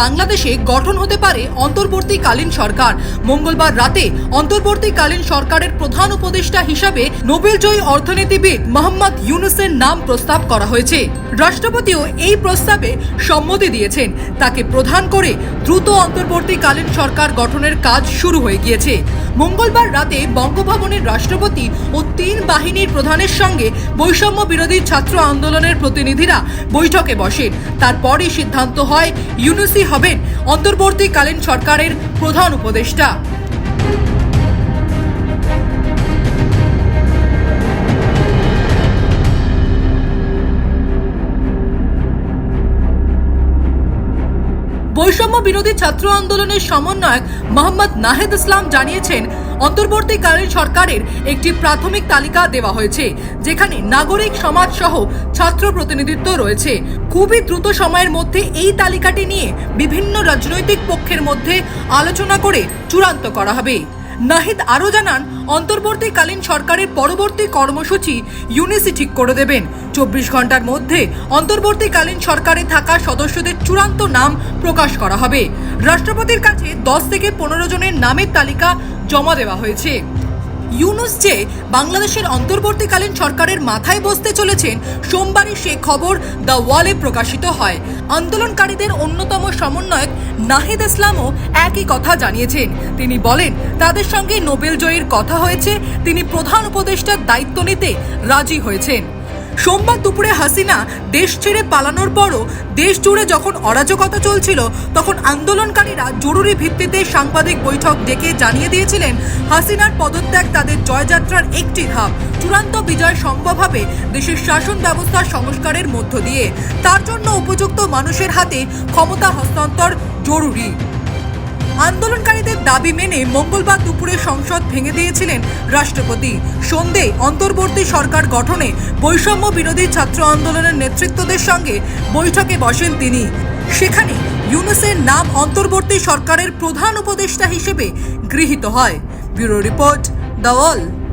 বাংলাদেশে গঠন হতে পারে অন্তর্বর্তীকালীন সরকার। মঙ্গলবার রাতে অন্তর্বর্তীকালীন সরকারের প্রধান উপদেষ্টা হিসাবে নোবেলজয়ী অর্থনীতিবিদ মোহাম্মদ ইউনুসের নাম প্রস্তাব করা হয়েছে। রাষ্ট্রপতিও এই প্রস্তাবে সম্মতি দিয়েছেন। তাকে প্রধান করে দ্রুত অন্তর্বর্তীকালীন সরকার গঠনের কাজ শুরু হয়ে গিয়েছে। মঙ্গলবার রাতে বঙ্গভবনের রাষ্ট্রপতি ও তিন বাহিনীর প্রধানের সঙ্গে বৈষম্য বিরোধী ছাত্র আন্দোলনের প্রতিনিধিরা বৈঠকে বসেন। তারপরই সিদ্ধান্ত হয় ইউনুসি হবেন। অন্তর্বর্তীকালীন সরকারের প্রধান উপদেষ্টা। বৈষম্য বিরোধী ছাত্র আন্দোলনের সমন্বয়ক মোহাম্মদ নাহেদ ইসলাম জানিয়েছেন, অন্তর্বর্তীকালীন সরকারের একটি প্রাথমিক তালিকা দেওয়া হয়েছে, যেখানে নাগরিক সমাজ সহ ছাত্র প্রতিনিধিত্ব রয়েছে। খুবই দ্রুত সময়ের মধ্যে এই তালিকাটি নিয়ে বিভিন্ন রাজনৈতিক পক্ষের মধ্যে আলোচনা করে চূড়ান্ত করা হবে। নাহিদ আরও জানান, অন্তর্বর্তীকালীন সরকারের পরবর্তী কর্মসূচি ইউনিসি ঠিক করে দেবেন। চব্বিশ ঘণ্টার মধ্যে অন্তর্বর্তীকালীন সরকারে থাকা সদস্যদের চূড়ান্ত নাম প্রকাশ করা হবে। রাষ্ট্রপতির কাছে দশ থেকে পনেরো জনের নামের তালিকা জমা দেওয়া হয়েছে। ইউনুস যে বাংলাদেশের অন্তর্বর্তীকালীন সরকারের মাথায় বসতে চলেছেন, সোমবারই সে খবর দ্য ওয়ালে প্রকাশিত হয়। আন্দোলনকারীদের অন্যতম সমন্বয়ক নাহিদ ইসলামও একই কথা জানিয়েছেন। তিনি বলেন, তাদের সঙ্গে নোবেল জয়ীর কথা হয়েছে, তিনি প্রধান উপদেষ্টার দায়িত্ব নিতে রাজি হয়েছেন। সোমবার দুপুরে হাসিনা দেশ ছেড়ে পালানোর পরও দেশ জুড়ে যখন অরাজকতা চলছিল, তখন আন্দোলনকারীরা জরুরি ভিত্তিতে সাংবাদিক বৈঠক ডেকে জানিয়ে দিয়েছিলেন, হাসিনার পদত্যাগ তাদের জয়যাত্রার একটি ধাপ। চূড়ান্ত বিজয় সম্ভব হবে দেশের শাসন ব্যবস্থার সংস্কারের মধ্য দিয়ে। তার জন্য উপযুক্ত মানুষের হাতে ক্ষমতা হস্তান্তর জরুরি। আন্দোলনকারীদের দাবি মেনে মঙ্গলবার দুপুরে সংসদ ভেঙে দিয়েছিলেন রাষ্ট্রপতি। সন্ধে অন্তর্বর্তী সরকার গঠনে বৈষম্য বিরোধী ছাত্র আন্দোলনের নেতৃত্বদের সঙ্গে বৈঠকে বসেন তিনি। সেখানে ইউনুসের নাম অন্তর্বর্তী সরকারের প্রধান উপদেষ্টা হিসেবে গৃহীত হয়। Bureau report, the Wall.